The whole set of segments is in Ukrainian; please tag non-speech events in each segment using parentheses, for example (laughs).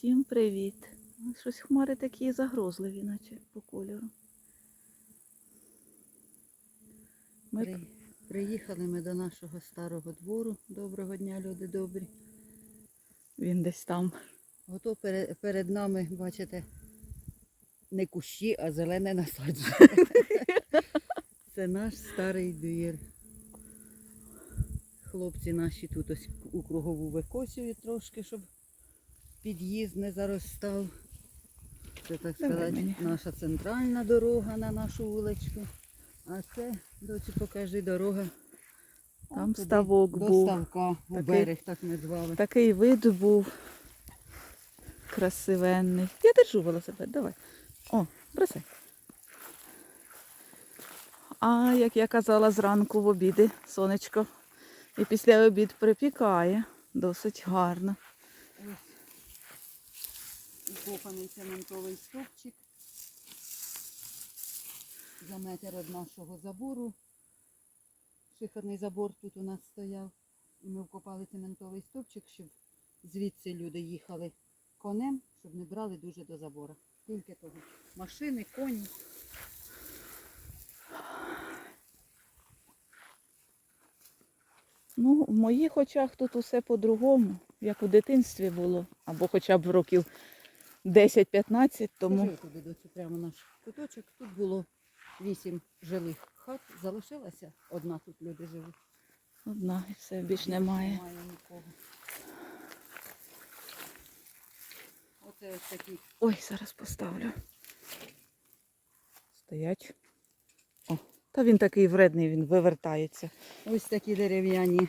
Всім привіт. Ну, Щось хмари такі загрозливі, наче по кольору. Ми... При... Приїхали ми до нашого старого двору. Доброго дня, люди добрі. Він десь там. Ото перед, перед нами, бачите, не кущі, а зелене насадження. (laughs) Це наш старий двір. Хлопці наші тут ось у кругову викосюють трошки, щоб під'їзд не заростав. Це, так сказати, наша центральна дорога на нашу вуличку. А це, дочі, покажи дорога. Там туди, ставок до був. ставка, у Такий- берег, так ми звали. Такий вид був красивенний. Я держу велосипед, давай. О, бросай. А як я казала зранку в обіди, сонечко. І після обід припікає. Досить гарно. Укопаний цементовий стовпчик. За метр від нашого забору. Шиферний забор тут у нас стояв. І ми вкопали цементовий стовпчик, щоб звідси люди їхали конем, щоб не брали дуже до забора. Тільки того. Машини, коні. Ну, в моїх очах тут усе по-другому, як у дитинстві було, або хоча б років 10-15 тому. Скажи туди до цього прямо наш куточок. Тут було вісім жилих хат. Залишилася одна тут люди живуть. Одна і все, більш немає. Немає нікого. Оце ось такі Ой, зараз поставлю. Стоять. О, та він такий вредний, він вивертається. Ось такі дерев'яні,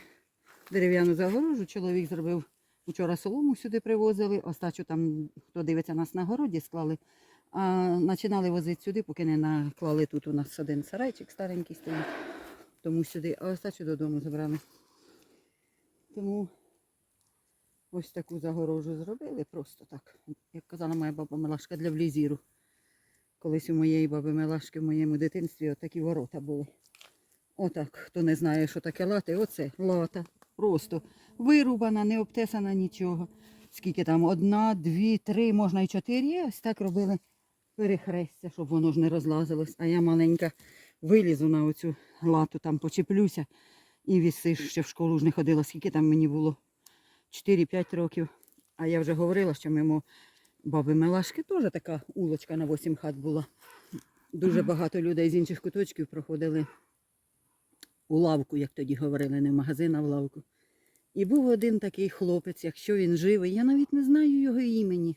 дерев'яну загорожу. Чоловік зробив вчора солому сюди привозили, остачу там, хто дивиться нас на городі, склали. А починали возити сюди, поки не наклали тут у нас один сарайчик старенький стоїть. Тому сюди, а остачу додому забрали. Тому ось таку загорожу зробили просто так. Як казала моя баба Мелашка для влізіру. Колись у моєї баби Мелашки в моєму дитинстві отакі ворота були. Отак, хто не знає, що таке лати, оце лата. Просто вирубана, не обтесана нічого. Скільки там, одна, дві, три, можна і чотири. Ось так робили перехрестя, щоб воно ж не розлазилось. А я маленька вилізу на оцю лату, там почеплюся і вісиш, ще в школу ж не ходила, скільки там мені було 4-5 років. А я вже говорила, що мимо баби Мелашки теж така улочка на 8 хат була. Дуже багато людей з інших куточків проходили у лавку, як тоді говорили, не в магазин, а в лавку. І був один такий хлопець, якщо він живий, я навіть не знаю його імені.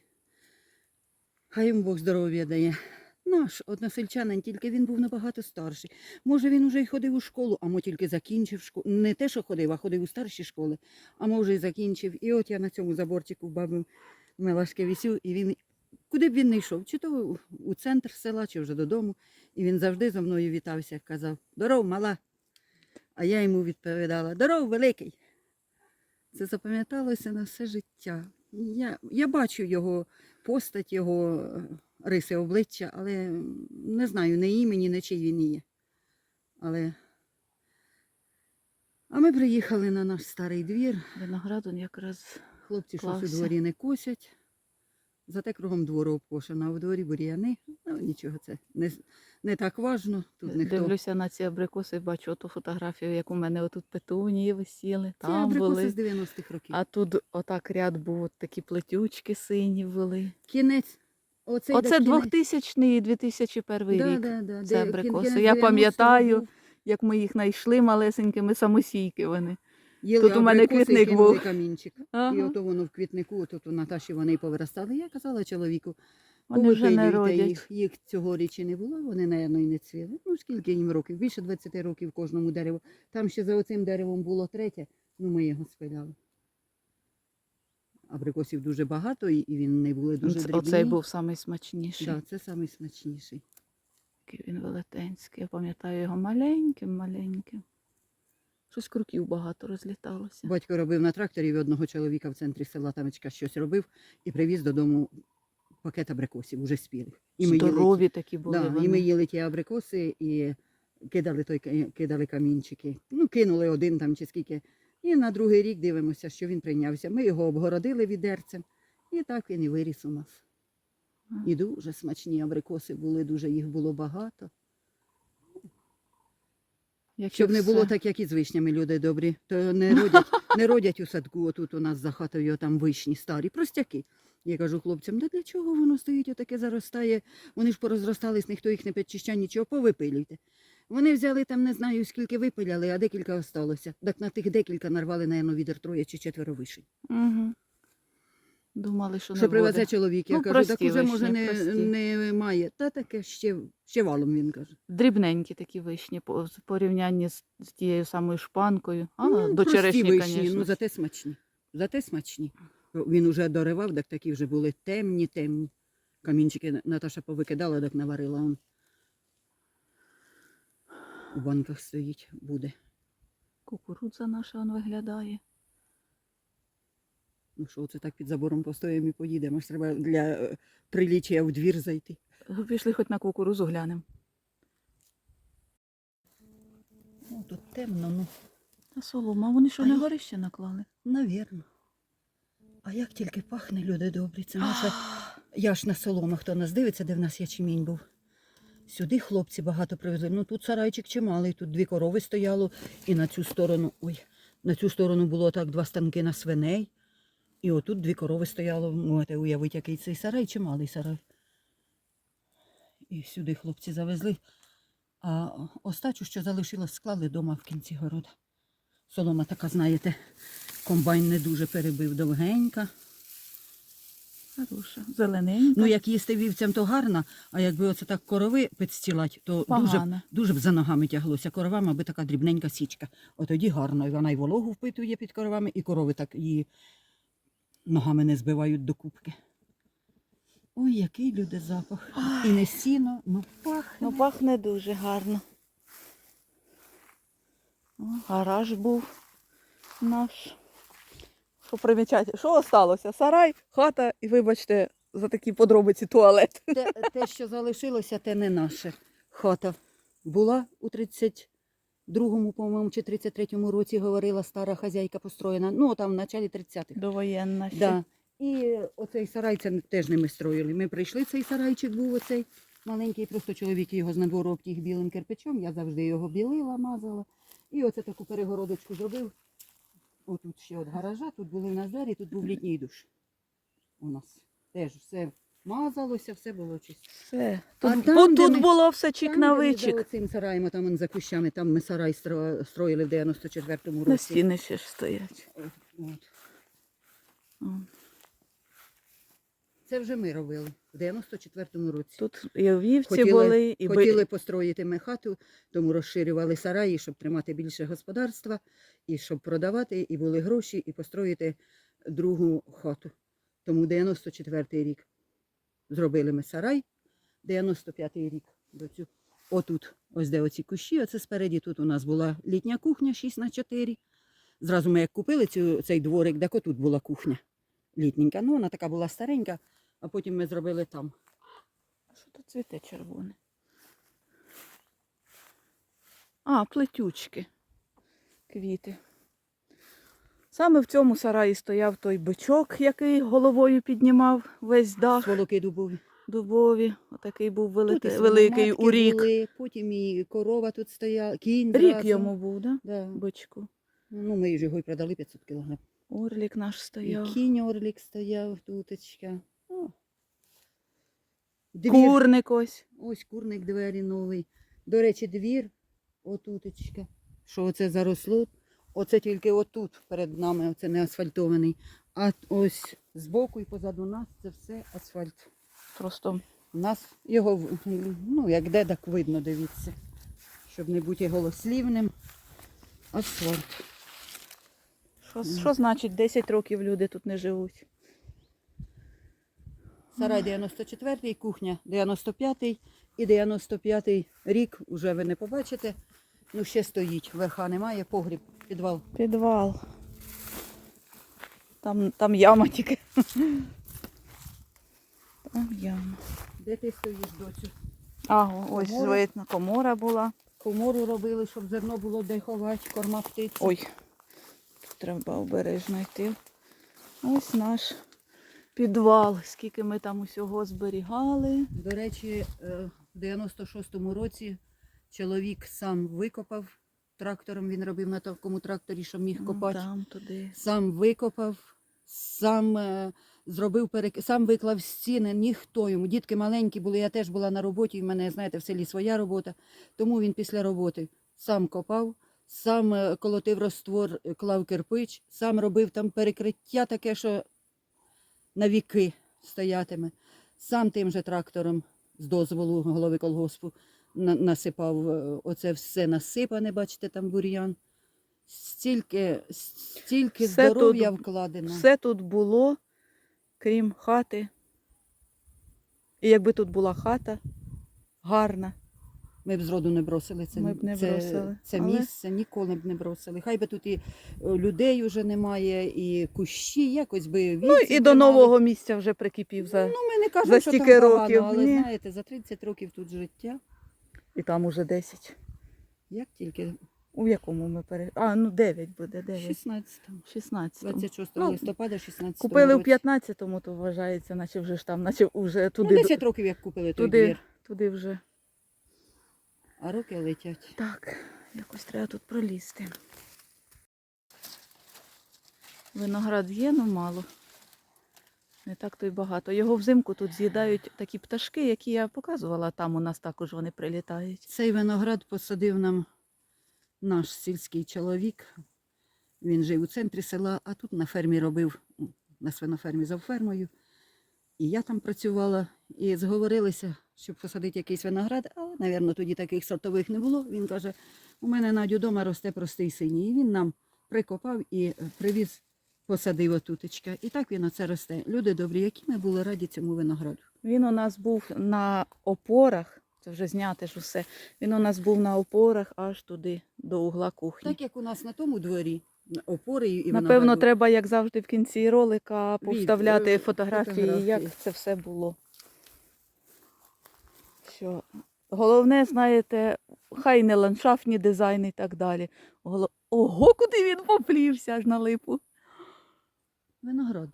Хай йому Бог здоров'я дає. Наш односельчанин, тільки він був набагато старший. Може, він уже й ходив у школу, а мо тільки закінчив школу. Не те, що ходив, а ходив у старші школи, а може й закінчив. І от я на цьому заборчику в баби Мелашки вісю, і він, куди б він не йшов, чи то у центр села, чи вже додому. І він завжди зо мною вітався, казав: Здоров, мала. А я йому відповідала: Здоров, великий. Це запам'яталося на все життя. Я, я бачу його постать, його е, риси обличчя, але не знаю ні імені, ні чий він є. Але... А ми приїхали на наш старий двір. Виноград он якраз Хлопці щось у дворі не косять. Зате кругом двору обкошено, а в дворі бур'яни. Ну нічого, це не, не так важно. Тут ніхто. дивлюся на ці абрикоси, бачу оту фотографію, як у мене отут петунії висіли, Це там абрикоси були. з 90-х років. А тут отак ряд був, от такі плетючки сині були. Кінець. Оце кінець. 2000 і 2001 Да, рік. да, да. це де абрикоси. кінець Я 90-х пам'ятаю, був. Як ми їх знайшли малесенькими, самосійки вони. Їли Тут у мене абрикоси і квітник кинули був. камінчик. І Ага. ото воно в квітнику, тут у Наташі вони й повиростали. Я казала чоловіку, Вони вже не родять. їх. Їх цьогоріч і не було, вони, напевно, і не цвіли. Ну, скільки їм років? Більше 20 років кожному дереву. Там ще за оцим деревом було третє, ну ми його спиляли. Абрикосів дуже багато, і і він не були дуже Оце- дрібні. Оцей був найсмачніший. Да, це найсмачніший. Такий він велетенський. Я пам'ятаю його маленьким, маленьким. Щось круків багато розліталося. Батько робив на тракторі в одного чоловіка в центрі села Тамечка щось робив і привіз додому пакет абрикосів, уже спілих. І ми їли Здорові такі були. Да, вони. і ми їли ті абрикоси і кидали, той, кидали камінчики. Ну, кинули один там чи скільки. І на другий рік дивимося, що він прийнявся. Ми його обгородили відерцем І так він і виріс у нас. І дуже смачні абрикоси були, дуже їх було багато. Як Щоб не було так, як і з вишнями, люди добрі. То не (laughs) родять, не родять у садку, отут у нас за хатою там вишні старі, простяки. Я кажу хлопцям, да для чого воно стоїть, отаке заростає. Вони ж порозростались, ніхто їх не підчищав, нічого, повипилюйте. Вони взяли там, не знаю, скільки випиляли, а декілька осталося. Так на тих декілька нарвали, напевно, відер троє чи четверо вишень. Угу. Думали, що, Що не привезе буде. чоловік, я Ну, кажу, так уже вишні, може не, прості. немає. Та таке ще, ще валом він каже. Дрібненькі такі вишні по- в порівнянні з, з тією самою шпанкою. А, Ну, до прості черешні, вишні, звісно. ну зате смачні. Зате смачні. Він уже доривав, так такі вже були темні, темні. Камінчики Наташа повикидала, так наварила. Он. У банках стоїть, буде. Кукурудза наша он виглядає. Ну що, це так під забором постоїмо і поїдемо. Ж треба для е, приліччя в двір зайти. Пішли хоч на кукурузу глянемо. Ну, тут темно, ну, Та солома, вони що не горище наклали? навірно. А як тільки пахне, люди добрі, це наша Я ж на солома, хто нас дивиться, де в нас ячмінь був. Сюди хлопці багато привезли. Ну тут сарайчик чималий, тут дві корови стояло, і на цю сторону, ой, на цю сторону було так два станки на свиней. І отут дві корови стояло. Можете уявити, який цей сарай, чималий сарай. І сюди хлопці завезли. А остачу, що залишилось, склали вдома в кінці города. Солома така, знаєте, комбайн не дуже перебив довгенька. Хороша. Зелененька. Ну, як їсти вівцям, то гарно, а якби оце так корови підстілать, то дуже, б- дуже б за ногами тяглося. Коровам, аби така дрібненька січка. От тоді гарно. І вона й вологу впитує під коровами, і корови так її ногами не збивають до кубки. Ой, який люди запах. І не сіно, ну пахне. Ну, пахне дуже гарно. О, гараж був наш. Що примічати? Що осталося? Сарай, хата і, вибачте, за такі подробиці туалет. Те, те, що залишилося, те не наше. Хата була у 32-му, по-моєму, чи 33-му році, говорила стара хазяйка построєна. Ну, там в началі 30-х. Довоєнна ще. Да. І оцей сарай це теж не ми строїли. Ми прийшли, цей сарайчик був оцей маленький, просто чоловік його з надвору обтіг білим кирпичом, я завжди його білила, мазала. І оце таку перегородочку зробив. Отут ще от гаража, тут були Назарі, тут був літній душ. У нас теж все мазалося, все було чисто. Все. А Тут, там, от тут ми- було все чик Там, на вичик. За цим сараєм, там он за кущами, там ми сарай стро- строїли в 94-му році. На стіни ще ж стоять. От, от. Це вже ми робили в 94-му році. Тут і вівці Хотіли- були, і би- Хотіли построїти ми хату, тому розширювали сараї, щоб тримати більше господарства, і щоб продавати, і були гроші, і построїти другу хату. Тому 94-й рік зробили ми сарай, 95-й рік до цю. Отут, ось де оці кущі, оце спереді тут у нас була літня кухня 6 на 4. Зразу ми як купили цю, цей дворик, так отут була кухня літненька. Ну, вона така була старенька, а потім ми зробили там. Що тут цвіте червоне? А, плетючки. Квіти. Саме в цьому сараї стояв той бичок, який головою піднімав весь дах Сволоки дубові. дубові. Отакий був Тут і великий, у рік. Були, потім і корова тут стояла, кінь Рік зразу. йому був, да? Да. Бичку. Ну, ми ж його й продали 500 кілограм. Орлік наш стояв. І кінь орлік стояв, туточка. Двір. Курник ось. Ось курник двері новий. До речі, двір, отуточка. Що оце заросло? Оце тільки отут перед нами, оце не асфальтований. А ось збоку і позаду нас це все асфальт. Просто У нас його, ну, як де, так видно, дивіться. Щоб не бути голослівним. Асфальт. що, що значить 10 років люди тут не живуть? Сарай 94-й, кухня 95-й і 95-й рік, уже ви не побачите. Ну, ще стоїть, верха немає, погріб, підвал. Підвал. Там, там яма тільки. Там яма. Де ти стоїш, доцю? Ага, ось Комора. видно, комора була. Комору робили, щоб зерно було де ховати, корма птиці. Ой, тут треба обережно йти. Ось наш підвал, скільки ми там усього зберігали. До речі, е, в 96-му році чоловік сам викопав трактором, він робив на такому тракторі, що міг Ну, копати. Там туди. Сам викопав, сам е, зробив перек... сам виклав стіни, ніхто йому. Дітки маленькі були, я теж була на роботі, і в мене, знаєте, в селі своя робота. Тому він після роботи сам копав, сам е, колотив розтвор, е, клав кирпич, сам робив там перекриття таке, що на віки стоятиме. Сам тим же трактором з дозволу голови колгоспу насипав е, оце все насипане, бачите, там бур'ян. Стільки, стільки Все тут- здоров'я вкладено. Все тут було, крім хати. І якби тут була хата гарна, Ми б зроду не бросили це, Ми б не це, бросили, це але- місце, ніколи б не бросили. Хай би тут і е, людей вже немає, і кущі, якось би ну і до нового місця вже прикипів. За... Ну, ми не кажемо, за що там стільки років, але ні. знаєте, за 30 років тут життя, І там уже 10. як тільки У якому ми пере... А, ну 9 буде, 9. 16 16. 26 Ну, листопада, 16 Купили в році. 15-му, то вважається, наче вже ж там, наче вже Ну, туди, 10 років, як купили той туди, двір, туди вже. А роки летять. Так, якось треба тут пролізти. Виноград є, ну мало. Не так то й багато. Його взимку тут з'їдають такі пташки, які я показувала, там у нас також вони прилітають. Цей виноград посадив нам наш сільський чоловік. Він жив у центрі села, а тут на фермі робив, на свинофермі за фермою. І я там працювала, і зговорилися, щоб посадити якийсь виноград, але, мабуть, тоді таких сортових не було. Він каже, у мене Надю дома росте простий синій. І він нам прикопав і е, привіз, посадив отутечка. І так він оце росте. Люди добрі, які ми були раді цьому винограду. Він у нас був на опорах, це вже зняти ж усе. Він у нас був на опорах аж туди, до угла кухні. Так як у нас на тому дворі опори і Напевно, винограду. треба, як завжди, в кінці ролика Від- повставляти е, фотографії, фотографії. як це все було. Що головне, знаєте, хай не ландшафтні дизайни і так далі. Голо- Ого, куди він поплівся аж на липу. Виноград.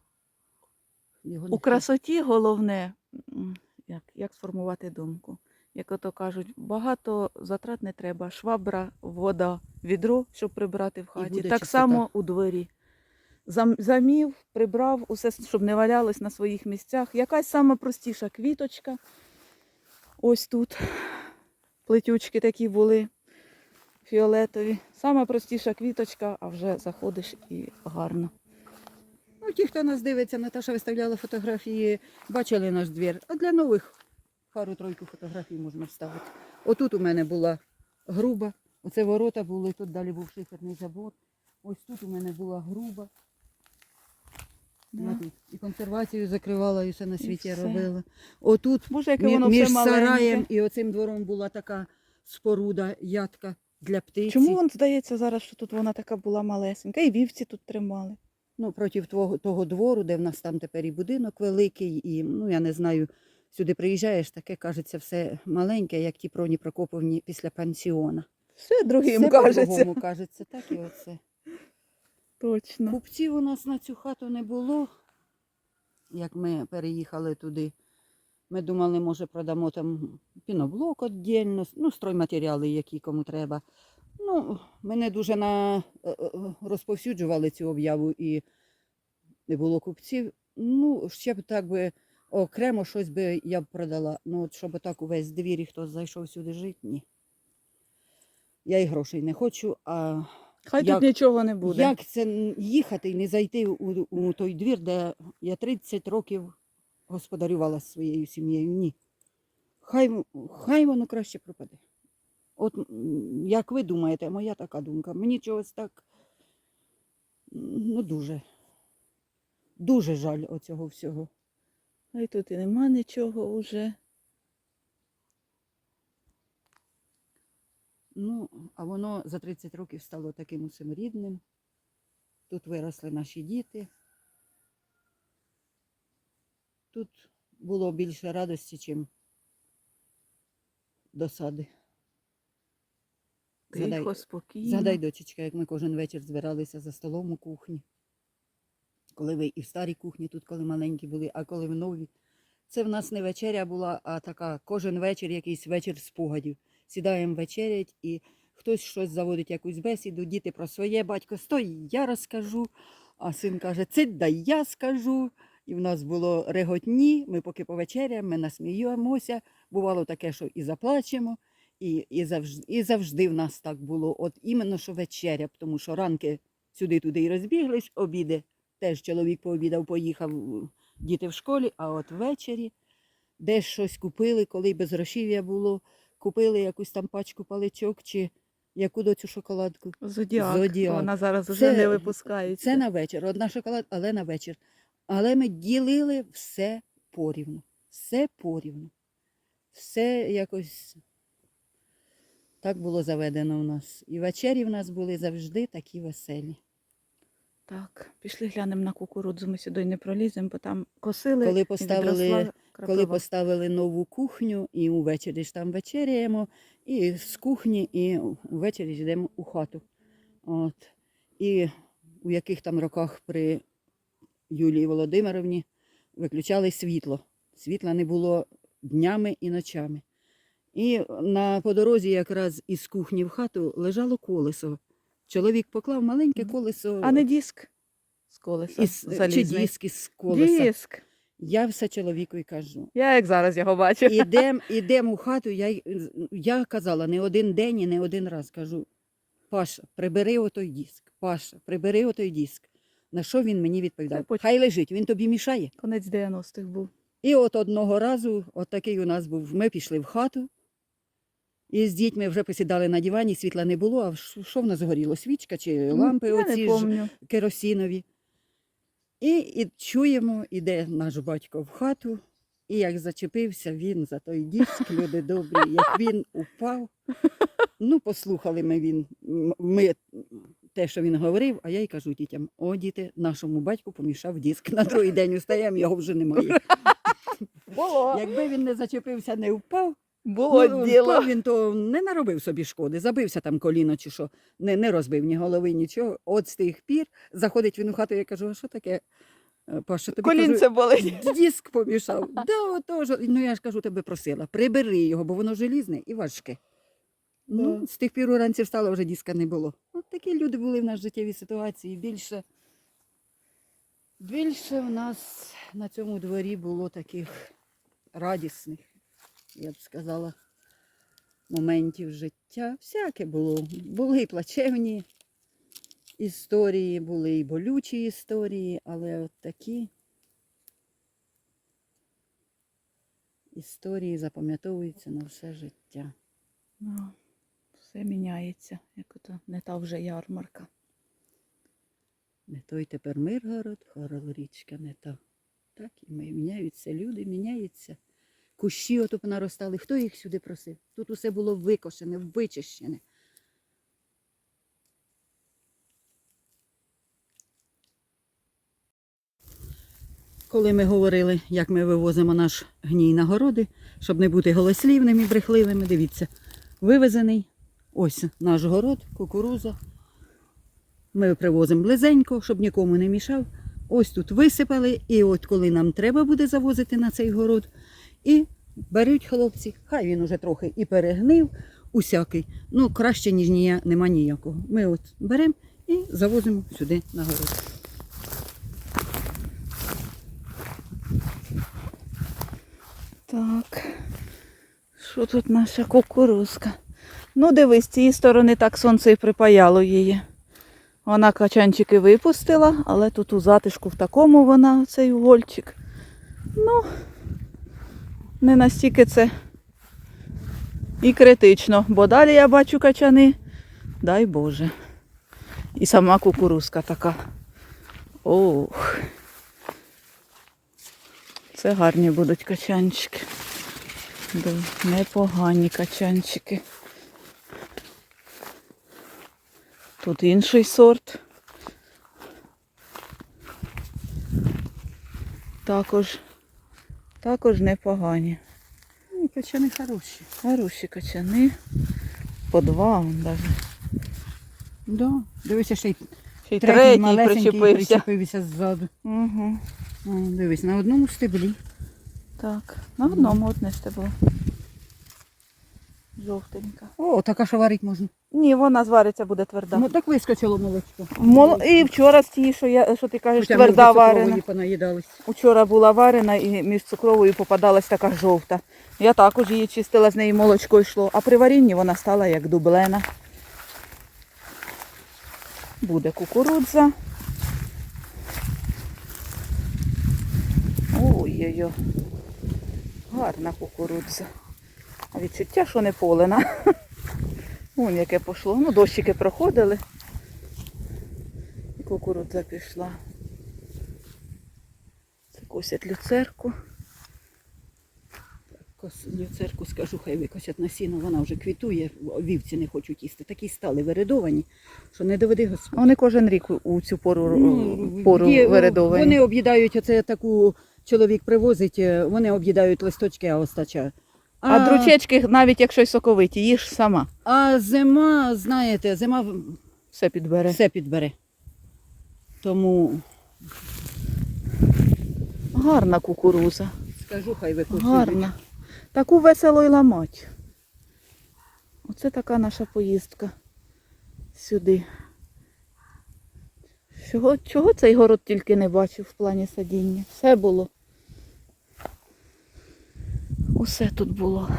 Його У красоті головне, м, як, як сформувати думку. Як ото кажуть, багато затрат не треба. Швабра, вода, відро, щоб прибрати в хаті. Так чистота. само у дворі. Замів, прибрав усе, щоб не валялось на своїх місцях. Якась сама простіша квіточка. Ось тут. Плетючки такі були фіолетові. Сама простіша квіточка, а вже заходиш і гарно. Ну, ті, хто нас дивиться, Наташа виставляла фотографії, бачили наш двір. А для нових пару-тройку фотографій можна вставити. Отут у мене була груба, оце ворота були, тут далі був шиферний забор. Ось тут у мене була груба. Да. І консервацію закривала, і все на світі все. робила. Отут Боже, яке мі- воно між все сараєм і оцим двором була така споруда, ятка для птиці. Чому вам здається зараз, що тут вона така була малесенька? І вівці тут тримали. Ну, проти того, того двору, де в нас там тепер і будинок великий, і ну я не знаю, сюди приїжджаєш, таке кажеться все маленьке, як ті проні Прокоповні після пансіона. Все другим все кажеться. по-другому кажеться, так і оце. Точно. Купців у нас на цю хату не було, як ми переїхали туди. Ми думали, може, продамо там піноблок віддільно, ну, стройматеріали, які кому треба. Ну, мене дуже на... е, е, розповсюджували цю об'яву і не було купців. Ну, ще б так би окремо щось би я б продала. Ну, от щоб так увесь двір і хтось зайшов сюди жити, ні. Я і грошей не хочу, а Хай Як- тут нічого не буде. як це їхати і не зайти у, у той двір, де я 30 років господарювала зі своєю сім'єю? Ні. Хай, хай воно краще пропаде. От як ви думаєте, моя така думка. Мені чогось так ну дуже, дуже жаль оцього всього. Хай тут і нема нічого вже. Ну, а воно за 30 років стало таким усім рідним. Тут виросли наші діти. Тут було більше радості, ніж досади. Тихо, спокійно. згадай, дочечка, як ми кожен вечір збиралися за столом у кухні. Коли ви і в старій кухні тут, коли маленькі були, а коли в новій. Це в нас не вечеря була, а така кожен вечір якийсь вечір спогадів. Сідаємо вечерять і хтось щось заводить якусь бесіду, діти про своє, батько, стой, я розкажу. А син каже, це дай я скажу. І в нас було реготні, ми поки повечеряємо, ми насміємося. Бувало таке, що і заплачемо, і, і, завжди, і завжди в нас так було. От іменно що вечеря, тому що ранки сюди-туди і розбіглись, обіди. Теж чоловік пообідав, поїхав, діти в школі, а от ввечері десь щось купили, коли безгрошів'я було, купили якусь там пачку паличок чи яку до цю шоколадку. Зодіак. Зодіак. Вона зараз вже не випускається. Це на вечір. Одна шоколад, але на вечір. Але ми ділили все порівну. Все порівну. Все якось так було заведено у нас. І вечері в нас були завжди такі веселі. Так, пішли глянемо на кукурудзу. Ми сюди не проліземо, бо там косили. Коли поставили- Коли поставили нову кухню, і увечері ж там вечеряємо, і з кухні, і увечері ж йдемо у хату. От. І у яких там роках при Юлії Володимировні виключали світло. Світла не було днями і ночами. І на по дорозі якраз із кухні в хату лежало колесо. Чоловік поклав маленьке колесо А не диск з колеса із, чи диск із колеса. Диск. Я все чоловікові кажу. Я як зараз його бачу. Ідем, (laughs) ідем у хату, я, я казала не один день і не один раз. Кажу, Паша, прибери отой диск. Паша, прибери отой диск. На що він мені відповідав? Хай лежить, він тобі мішає. Конець 90-х був. І от одного разу, от такий у нас був, ми пішли в хату, і з дітьми вже посідали на дивані, світла не було, а що в нас горіло? Свічка чи лампи Я оці ж керосинові. І, і чуємо, іде наш батько в хату, і як зачепився він за той диск, люди добрі, як він упав. Ну, послухали ми він, ми те, що він говорив, а я й кажу дітям: о, діти, нашому батьку помішав диск. На другий день устаємо, його вже немає. Було. Якби він не зачепився, не впав, Було ну, діло. впав він то не наробив собі шкоди, забився там коліно чи що, не, не розбив ні голови, нічого. От з тих пір заходить він у хату, я кажу, а що таке? Е, Паша, тобі Колінце болить. диск помішав. (laughs) Да, отож. Ну я ж кажу, тебе просила, прибери його, бо воно желізне і важке. Ну, Да. з тих пір уранці встала, вже диска не було. От такі люди були в нас життєвій ситуації. Більше, більше в нас на цьому дворі було таких радісних, я б сказала, моментів життя. Всяке було. Були і плачевні історії, були і болючі історії, але от такі історії запам'ятовуються на все життя. Ну, все міняється, як ото не та вже ярмарка. Не той тепер Миргород, Хорол річка не та. Так і ми міняються люди, міняються. Кущі ото наростали. Хто їх сюди просив? Тут усе було викошене, вичищене. Коли ми говорили, як ми вивозимо наш гній на городи, щоб не бути голослівними, брехливими, дивіться, вивезений ось наш город, кукуруза. Ми привозимо близенько, щоб нікому не мішав. Ось тут висипали, і от коли нам треба буде завозити на цей город, і беруть хлопці, хай він уже трохи і перегнив, усякий. Ну, краще, ніж нія, нема ніякого. Ми от беремо і завозимо сюди на город. Так. Що тут наша кукурузка? Ну, дивись, з цієї сторони так сонце і припаяло її. Вона качанчики випустила, але тут у затишку в такому вона, цей угольчик. Ну, не настільки це і критично, бо далі я бачу качани. Дай Боже. І сама кукурузка така. Ох. Це гарні будуть качанчики. Непогані качанчики. Тут інший сорт. Також, також непогані. Ну, Качани хороші. Хороші качани. По два он навіть. Да. Дивися, ще й Ще й третій малесенький причепився. причепився ззаду. Угу. О, дивись, на одному стеблі. Так, на одному одне стебло. Жовтенька. О, така що варить можна. Ні, вона звариться, буде тверда. Ну так вискочило молочко. Мол... І вчора з тієї, що, я, що ти кажеш, Хоча тверда варена. Вчора була варена і між цукровою попадалась така жовта. Я також її чистила, з неї молочко йшло, а при варінні вона стала як дублена. Буде кукурудза. Ой-ой-ой. Гарна кукурудза. Відчуття, що не полена. (laughs) Вон яке пішло. Ну, дощики проходили. І кукурудза пішла. Це косять люцерку. Церкву скажу, хай викосять на сіно, вона вже квітує, вівці не хочуть їсти. Такі стали виредовані, що не доведи Господь. Вони кожен рік у- цю пору, Ну, пору є, виредовані. Вони об'їдають, оце таку чоловік привозить, е, вони об'їдають листочки, а остача. А, дручечки, навіть якщо й соковиті, їж сама. а зима, знаєте, зима Все підбере. все підбере. Тому Гарна кукуруза. скажу, хай викосують. Гарна. Таку весело й ламать. Оце така наша поїздка сюди. Чого, чого цей город тільки не бачив в плані садіння? Все було. Усе тут було.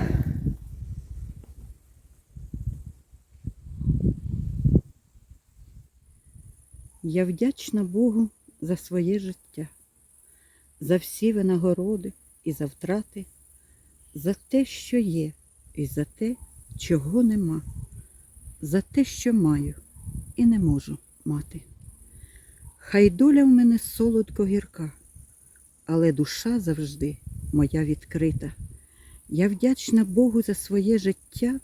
Я вдячна Богу за своє життя, за всі винагороди і за втрати, за те, що є, і за те, чого нема, за те, що маю і не можу мати. Хай доля в мене солодко гірка, але душа завжди моя відкрита. Я вдячна Богу за своє життя,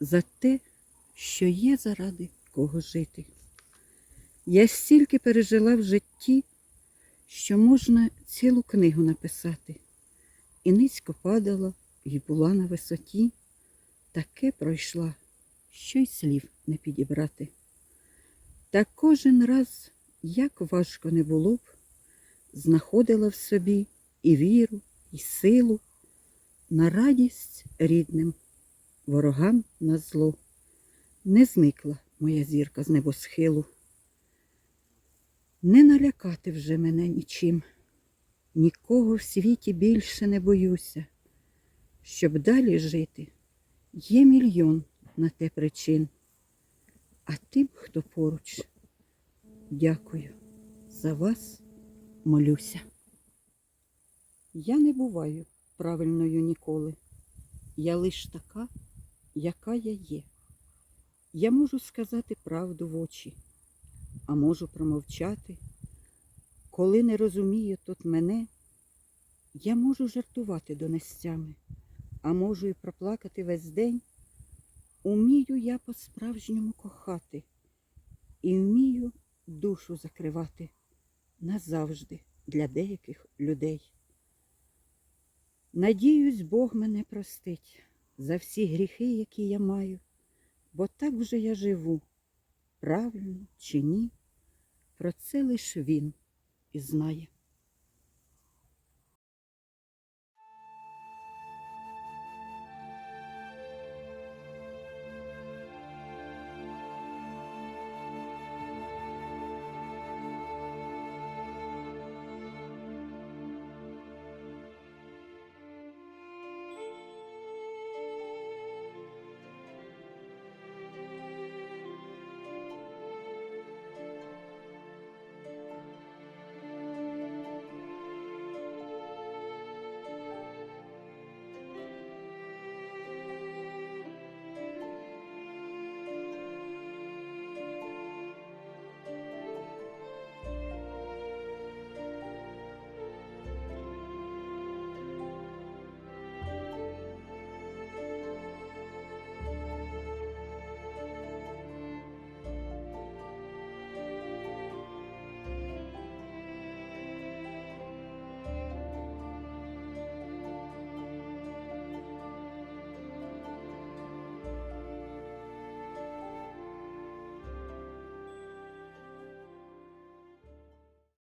за те, що є заради кого жити. Я стільки пережила в житті, що можна цілу книгу написати. І низько падала, і була на висоті, таке пройшла, що й слів не підібрати. Та кожен раз, як важко не було б, знаходила в собі і віру, і силу на радість рідним, ворогам на зло. Не зникла моя зірка з небосхилу. Не налякати вже мене нічим, нікого в світі більше не боюся. Щоб далі жити, є мільйон на те причин. А тим, хто поруч, дякую, за вас молюся. Я не буваю правильною ніколи. Я лиш така, яка я є. Я можу сказати правду в очі а можу промовчати. Коли не розумію тут мене, я можу жартувати донестями, а можу і проплакати весь день. Умію я по-справжньому кохати і вмію душу закривати назавжди для деяких людей. Надіюсь, Бог мене простить за всі гріхи, які я маю, бо так вже я живу правильно чи ні, про це лиш він і знає.